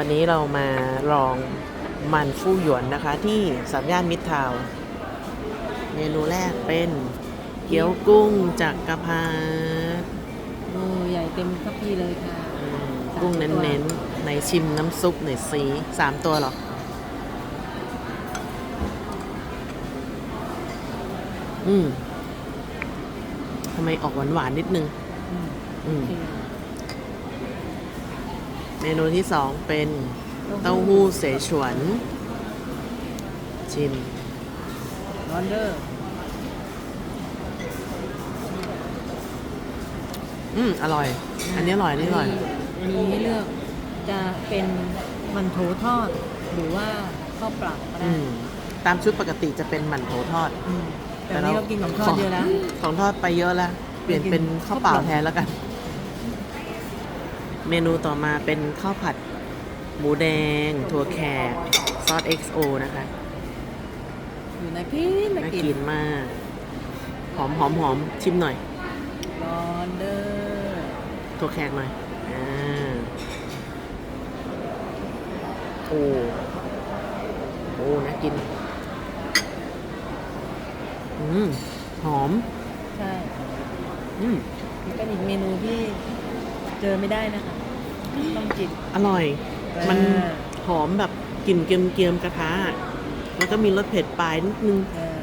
วันนี้เรามาลองมันฟู่หยวนนะคะ ที่สามย่านมิตรทาวน์เมนูแรกเป็นเกี๊ยวกุ้งจากกระพาโอ้ใหญ่เต็มคัพพี่เลยค่ะอืมกุ้งเน้นๆ ในชิมน้ำซุปหน่อยสีสามตัวเหรอ อืมทำไมออกหวานๆนิดนึง อืมอืมโอ เคเมนูที่สองเป็นเต้าหู้เสฉวน ชิมร้อนเดอร์อืม อร่อย อันนี้อร่อยอันนี้อร่อย มีให้เลือกจะเป็นมันโถทอด หรือว่าข้าวเปล่าก็ได้อืมตามชุดปกติจะเป็นหมั่นโถทอด อืมแต่วันนี้เรากินของทอดเยอะแล้ว ของทอดไปเยอะแล้ว เปลี่ยนเป็นข้าวเปล่าแทนแล้วกัน เมนูต่อมาเป็นข้าวผัด หมูแดง ถั่วแขกซอส XO นะคะอยู่นะกินนะน่ากิกินนมาก หอมหอมหอมชิมหน่อยร้อนเดอร์ถั่วแขกหน่อยอ่าโอ้โอ้น่ากิน อืม หอม ใช่อืมนี่เป็นอีกเมนูที่ เจอไม่ได้นะคะ ต้องกิน อร่อย มันอ่าหอมแบบกลิ่นเกียมๆกระทะแล้วก็มีรสเผ็ดปลายนิดนึง เออ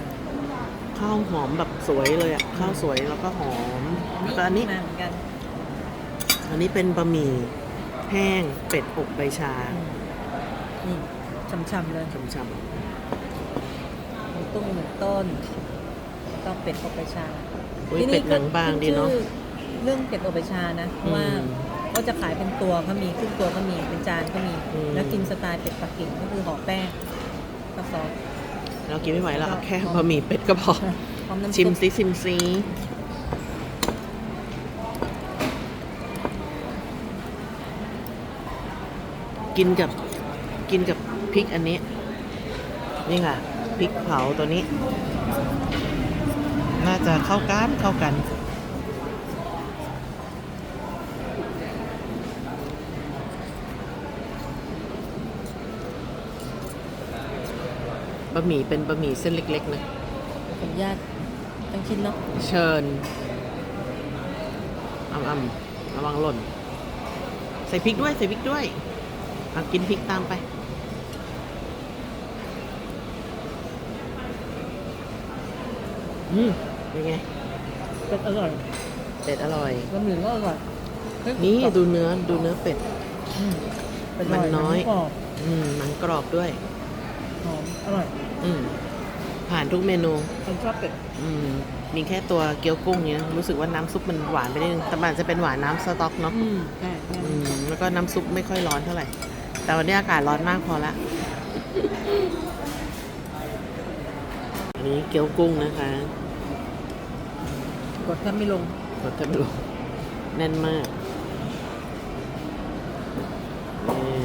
ข้าวหอมแบบสวยเลยอะข้าวสวยแล้วก็หอมแล้วก็อันนี้ มาเหมือนกัน อันนี้เป็นบะหมี่แห้งเป็ดอบใบชาอืมนี่ช่ำๆเลยช่ำหมูตุ้งหนึ่งต้นแล้วก็เป็ดอบใบชาๆอุ้ยเป็ดหนังบางดีเนาะขึ้ชื่อ เรื่องเป็ดอบใบชานะเพราะว่าอืมก็จะขายเป็นตัวก็มีครึ่งตัวก็มีเป็นจานก็มีอืมแล้วกินสไตล์เป็ดปักกิ่งก็คือห่อแป้งกับซอสเรากินไม่ไหวแล้วเอาแค่บะหมี่เป็ดก็พอพร้อมน้ำชิมซุปซิชิมซิกินกับกินกับพริกอันนี้ นี่ค่ะพริกเผาตัวนี้ น่าจะเข้ากันเข้ากัน บะหมี่เป็นบะหมี่เส้นเล็ก ๆ นะ ขออนุญาตตั้งชิ้นเนาะเชิญอ่ำอ่ำระวังหล่น ใส่พริกด้วยใส่พริกด้วยเอากินพริกตามไปอืมเป็นไงเป็ดอร่อยเป็ดอร่อย บะหมี่ก็อร่อยเฮ้ยนี่ดูเนื้อดูเนื้อเป็ด อืมเป็ดมันน้อยหกรอบ อืมหนังกรอบด้วย หอมอร่อยอืมผ่านทุกเมนู คนชอบเป็ดอืมมีแค่ตัวเกี๊ยวกุ้งเนี้ยรู้สึกว่าน้ำซุปมันหวานไปนิดนึงแต่มันอาจจะเป็นหวานน้ำสต๊อกเนาะอืมใช่ใช่อืมแล้วก็น้ำซุปไม่ค่อยร้อนเท่าไหร่ แต่วันนี้อากาศร้อนมากพอละ อันนี้เกี๊ยวกุ้งนะคะกดแทบไม่ลง รสเต็มรูแน่นมากนี่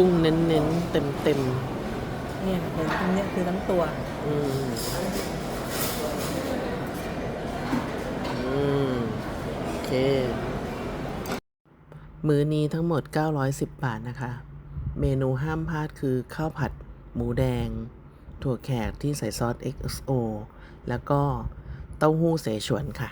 กุ้งเน้นๆ เต็มเต็มเนี่ยเห็นตรงเนี้ยคือทั้งตัวๆอืมอืมโอเค มื้อนี้ทั้งหมด 910 บาทนะคะ เมนูห้ามพลาดคือข้าวผัดหมูแดง ถั่วแขกที่ใส่ซอส XO แล้วก็เต้าหู้เสฉวนค่ะ